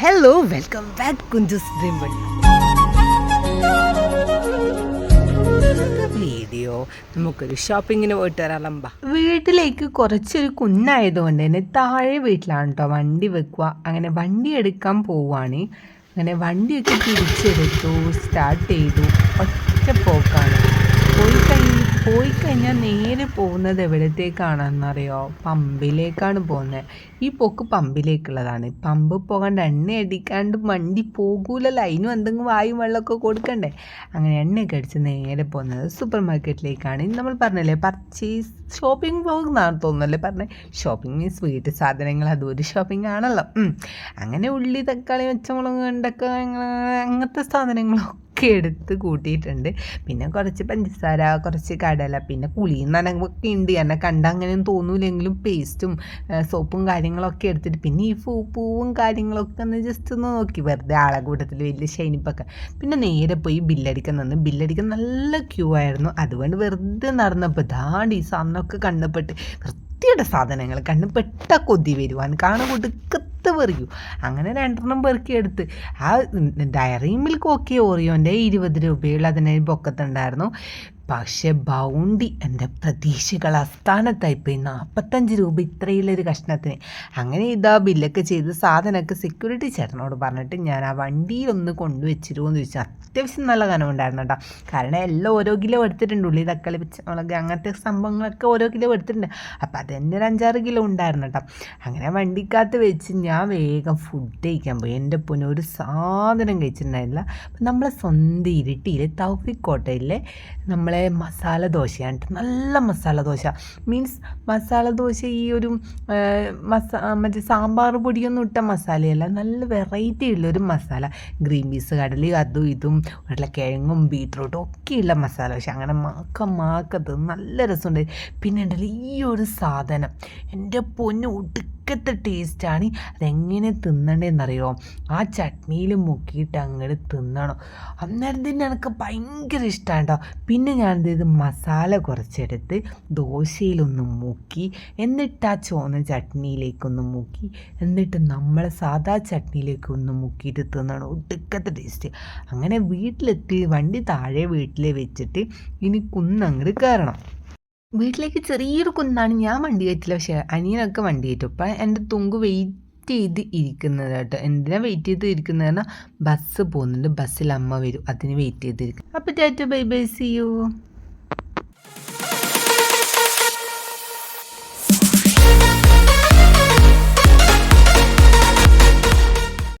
Hello welcome back Kunjus video നമുക്കൊരു ഷോപ്പിങ്ങിന് പോയിട്ട് വരാലമ്പ വീട്ടിലേക്ക് കുറച്ചൊരു കുന്നായതുകൊണ്ട് തന്നെ താഴെ വീട്ടിലാണ് കേട്ടോ വണ്ടി വെക്കുക അങ്ങനെ വണ്ടി എടുക്കാൻ പോവുകയാണ് അങ്ങനെ വണ്ടിയൊക്കെ തിരിച്ചെടുത്തു സ്റ്റാർട്ട് ചെയ്തു. ഒറ്റ പോക്കാണ്. പോയി കഴിഞ്ഞ് നേരെ പോകുന്നത് എവിടത്തേക്കാണെന്നറിയോ? പമ്പിലേക്കാണ് പോകുന്നത്. ഈ പോക്ക് പമ്പിലേക്കുള്ളതാണ്. പമ്പ് പോകാണ്ട് എണ്ണ അടിക്കാണ്ട് വണ്ടി പോകൂലല്ലോ അതിനും എന്തെങ്കിലും വായും വെള്ളമൊക്കെ കൊടുക്കണ്ടേ? അങ്ങനെ എണ്ണയൊക്കെ അടിച്ച് നേരെ പോകുന്നത് സൂപ്പർ മാർക്കറ്റിലേക്കാണ് നമ്മൾ പറഞ്ഞല്ലേ പർച്ചേസ് ഷോപ്പിംഗ് പോകുന്നതാണ് തോന്നുന്നല്ലേ പറഞ്ഞത് ഷോപ്പിംഗ് മീൻസ് വീട്ടു സാധനങ്ങൾ അതും ഒരു ഷോപ്പിംഗ് ആണല്ലോ. അങ്ങനെ ഉള്ളി തക്കാളി പച്ചമുളക് ഉണ്ടൊക്കെ അങ്ങനെ അങ്ങനത്തെ സാധനങ്ങളൊക്കെ എടുത്ത് കൂട്ടിയിട്ടുണ്ട്. പിന്നെ കുറച്ച് പഞ്ചസാര കുറച്ച് കടല പിന്നെ പുളിയും നനവൊക്കെ ഉണ്ട്. എന്നെ കണ്ട അങ്ങനെയൊന്നും തോന്നൂലെങ്കിലും പേസ്റ്റും സോപ്പും കാര്യങ്ങളൊക്കെ എടുത്തിട്ട് പിന്നെ ഈ പൂ പൂവും കാര്യങ്ങളൊക്കെ ഒന്ന് ജസ്റ്റ് ഒന്ന് നോക്കി. വെറുതെ ആളെ കൂട്ടത്തിൽ വലിയ ഷൈനിപ്പൊക്കെ. പിന്നെ നേരെ പോയി ബില്ലടിക്കാൻ നിന്ന്. ബില്ലടിക്കാൻ നല്ല ക്യൂ ആയിരുന്നു. അതുകൊണ്ട് വെറുതെ നടന്നപ്പോൾ ദാണ്ട് ഈ സാധനമൊക്കെ കണ്ണപ്പെട്ട് വൃത്തിയുടെ സാധനങ്ങൾ കണ്ണ് പെട്ട കൊതി വരുവാൻ കാണാൻ പെറിയൂ. അങ്ങനെ രണ്ടെണ്ണം പെറുക്കി എടുത്ത്. ആ ഡയറി മിൽക്ക് ഓക്കെ ഓറിയോന്റെ ഇരുപത് രൂപയുള്ള അതിന് പൊക്കത്തുണ്ടായിരുന്നു. പക്ഷേ ബൗണ്ടി എന്റെ പ്രതീക്ഷകൾ അസ്ഥാനത്തായിപ്പോയി നാൽപ്പത്തഞ്ച് രൂപ ഇത്രയുള്ളൊരു കഷ്ണത്തിന്. അങ്ങനെ ഇതാ ബില്ലൊക്കെ ചെയ്ത് സാധനമൊക്കെ സെക്യൂരിറ്റി ചേട്ടനോട് പറഞ്ഞിട്ട് ഞാൻ ആ വണ്ടിയിലൊന്ന് കൊണ്ടുവച്ചിരുമോ എന്ന് ചോദിച്ചാൽ അത്യാവശ്യം നല്ല കനമുണ്ടായിരുന്നു കേട്ടോ. കാരണം എല്ലാം ഓരോ കിലോ എടുത്തിട്ടുണ്ട്. ഉള്ളി തക്കാളി പച്ചമുളക് അങ്ങനത്തെ സംഭവങ്ങളൊക്കെ ഓരോ കിലോ എടുത്തിട്ടുണ്ട്. അപ്പോൾ അതെന്നെ ഒരു അഞ്ചാറ് കിലോ ഉണ്ടായിരുന്നു കേട്ടോ. അങ്ങനെ വണ്ടിക്കകത്ത് വെച്ച് ഞാൻ വേഗം ഫുഡ് കഴിക്കാൻ പോയി. എന്റെ പൊന്നെ ഒരു സാധനം കഴിച്ചിട്ടുണ്ടായിരുന്നില്ല. നമ്മളെ സ്വന്തം ഇരുട്ടിയിൽ തൗഫിക് കോട്ടയിലെ നമ്മളെ മസാല ദോശയാണ്. നല്ല മസാല ദോശ. മീൻസ് മസാല ദോശ ഈ ഒരു മസ മറ്റേ സാമ്പാർ പൊടിയൊന്നും ഇട്ട മസാലയല്ല. നല്ല വെറൈറ്റി ഉള്ളൊരു മസാല. ഗ്രീൻ പീസ് കടലി അതും ഇതും ഉരുളക്കിഴങ്ങും ബീട്രൂട്ടും ഒക്കെയുള്ള മസാല ദോശ. അങ്ങനെ മാക്ക മാക്കത് നല്ല രസമുണ്ട്. പിന്നെ ഉണ്ടല്ലോ ഈ ഒരു സാധനം. എന്റെ പൊന്ന് ഒടുക്കത്തെ ടേസ്റ്റാണ് അതെങ്ങനെ തിന്നണ്ടേന്നറിയോ? ആ ചട്നിയിൽ മുക്കിയിട്ട് അങ്ങോട്ട് തിന്നണം. അന്നേരം തന്നെ എനിക്ക് ഭയങ്കര ഇഷ്ടമാണ് കേട്ടോ പിന്നെ ഞാൻ ചെയ്ത്? മസാല കുറച്ചെടുത്ത് ദോശയിലൊന്ന് മുക്കി എന്നിട്ട് ആ ചുവന്ന ചട്നിയിലേക്കൊന്ന് മുക്കി എന്നിട്ട് നമ്മളെ സാധാ ചട്നിയിലേക്ക് ഒന്ന് മുക്കിയിട്ട് തിന്നണം. ഒടുക്കത്തെ ടേസ്റ്റ് അങ്ങനെ വീട്ടിലെത്തി വണ്ടി താഴെ വീട്ടിൽ വെച്ചിട്ട് ഇനി കുന്നങ്ങോട്ട് കയറണം വീട്ടിലേക്ക് ചെറിയൊരു കുന്നാണ് ഞാൻ വണ്ടി കയറ്റില്ല. പക്ഷേ അനിയനൊക്കെ വണ്ടി കയറ്റും. അപ്പം എന്റെ തുങ്ക് വെയിറ്റ് ചെയ്ത് ഇരിക്കുന്നത് കേട്ടോ. എന്തിനാ വെയിറ്റ് ചെയ്ത് ഇരിക്കുന്നത്? പറഞ്ഞാൽ ബസ് പോകുന്നുണ്ട്. ബസ്സിൽ അമ്മ വരും. അതിന് വെയിറ്റ് ചെയ്തിരിക്കും അപ്പോൾ tata bye bye see you